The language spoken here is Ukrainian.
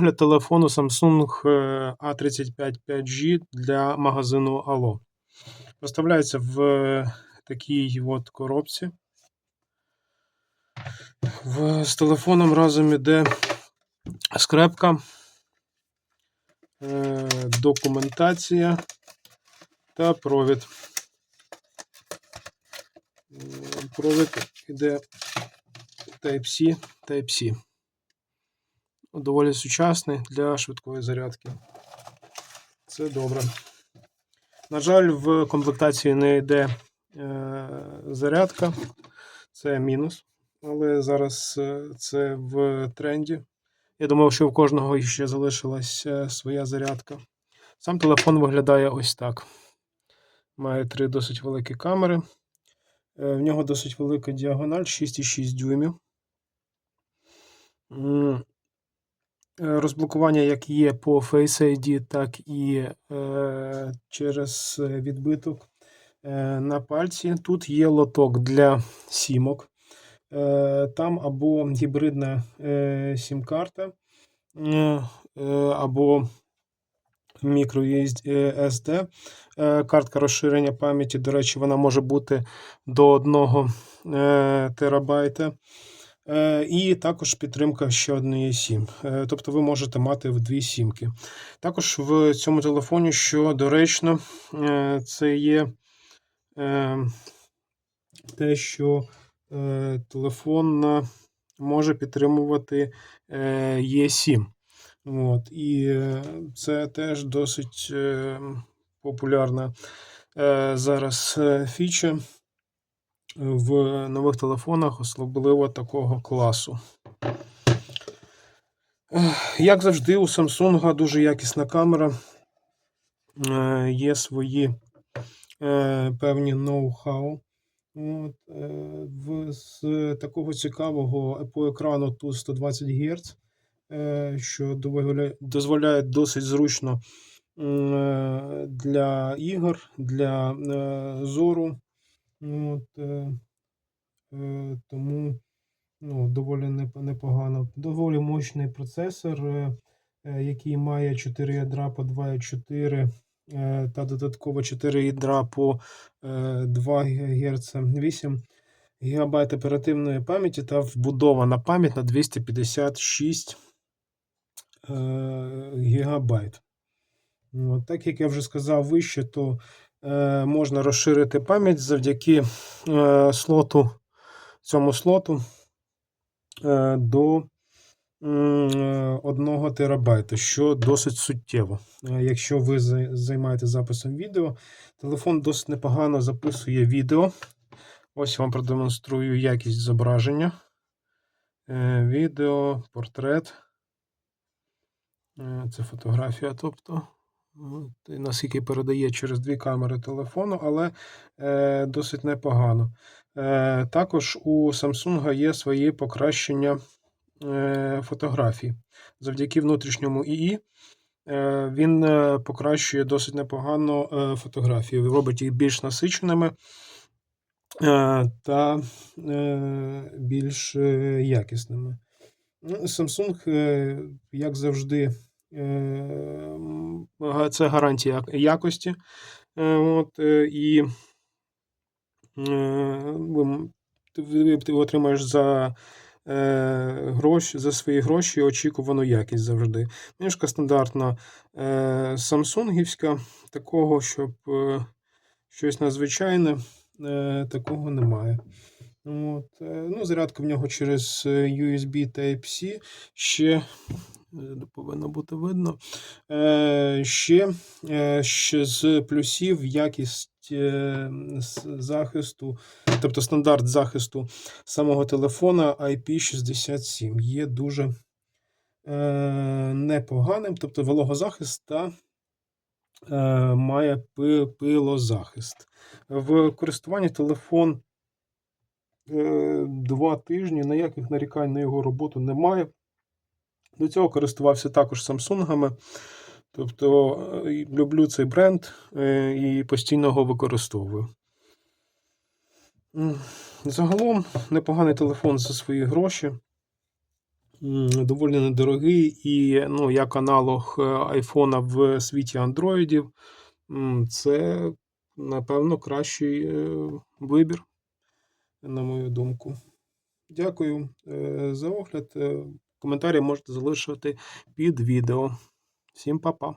огляд телефону Samsung е, A35 5G для магазину Allo. Поставляється в е, такій от коробці. В, з телефоном разом іде скрепка, е, документація та провід. Е, Провід іде Type-C, Type-C. Доволі сучасний для швидкої зарядки. Це добре. На жаль, в комплектації не йде е, зарядка, це мінус. Але зараз е, це в тренді. Я думав, що у кожного ще залишилась е, своя зарядка. Сам телефон виглядає ось так. Має три досить великі камери. Е, В нього досить велика діагональ 6,6 дюймів. Е, Розблокування як є по Face ID, так і е, через е, відбиток на пальці. Тут є лоток для сімок. Там або гібридна сім-карта, або microSD. Е, Картка розширення пам'яті, до речі, вона може бути до 1 е, терабайта. Е, І також підтримка ще однієї сім. Е, Тобто ви можете мати в дві сімки. Також в цьому телефоні, що доречно, е, це є те, що телефон може підтримувати е, Е7. От, і це теж досить популярна зараз фіча в нових телефонах, особливо такого класу. Як завжди, у Samsung дуже якісна камера. Е, Є свої е, певні ноу-хау. Е, з такого цікавого по екрану тут 120 Гц, що дозволяє досить зручно для ігор, для зору. От, е, е, тому ну, доволі непогано. Доволі мощний процесор, е, е, який має 4 ядра по 2,4 е, та додатково 4 ядра по е, 2 ГГц, 8 ГБ оперативної пам'яті та вбудована пам'ять на 256 е, ГБ. От, так як я вже сказав вище, то можна розширити пам'ять завдяки е, слоту, цьому слоту е, до 1 терабайта, що досить суттєво. Е, Якщо ви за- займаєтесь записом відео, телефон досить непогано записує відео. Ось вам продемонструю якість зображення. Е, Відео, портрет. Е, Це фотографія, тобто. І наскільки передає через дві камери телефону, але е, досить непогано. Е, також у Samsung є свої покращення е, фотографій. Завдяки внутрішньому ІІ е, він е, покращує досить непогано е, фотографії, робить їх більш насиченими та більш якісними. Ну, Samsung, як завжди, це гарантія якості. Е, От, е, і е, ти отримаєш за е, гроші, за свої гроші очікувану якість завжди. Книжка стандартна е, самсунгівська, такого, щоб е, щось надзвичайне, е, такого немає. От, е, ну, зарядка в нього через е, USB Type-C ще е, повинно бути видно. Е, ще, е, ще з плюсів якість е, захисту, тобто стандарт захисту самого телефона IP67 є дуже е, непоганим, тобто вологозахист та е, має пилозахист. В користуванні телефон е, два тижні, ніяких нарікань на його роботу немає. До цього користувався також Самсунгами. Тобто е, люблю цей бренд е, і постійно його використовую. Загалом непоганий телефон за свої гроші. доволі недорогий і ну, як аналог е, айфона в світі андроїдів, це, напевно, кращий вибір, на мою думку. Дякую за огляд. Коментарі можете залишити під відео. Всім па-па.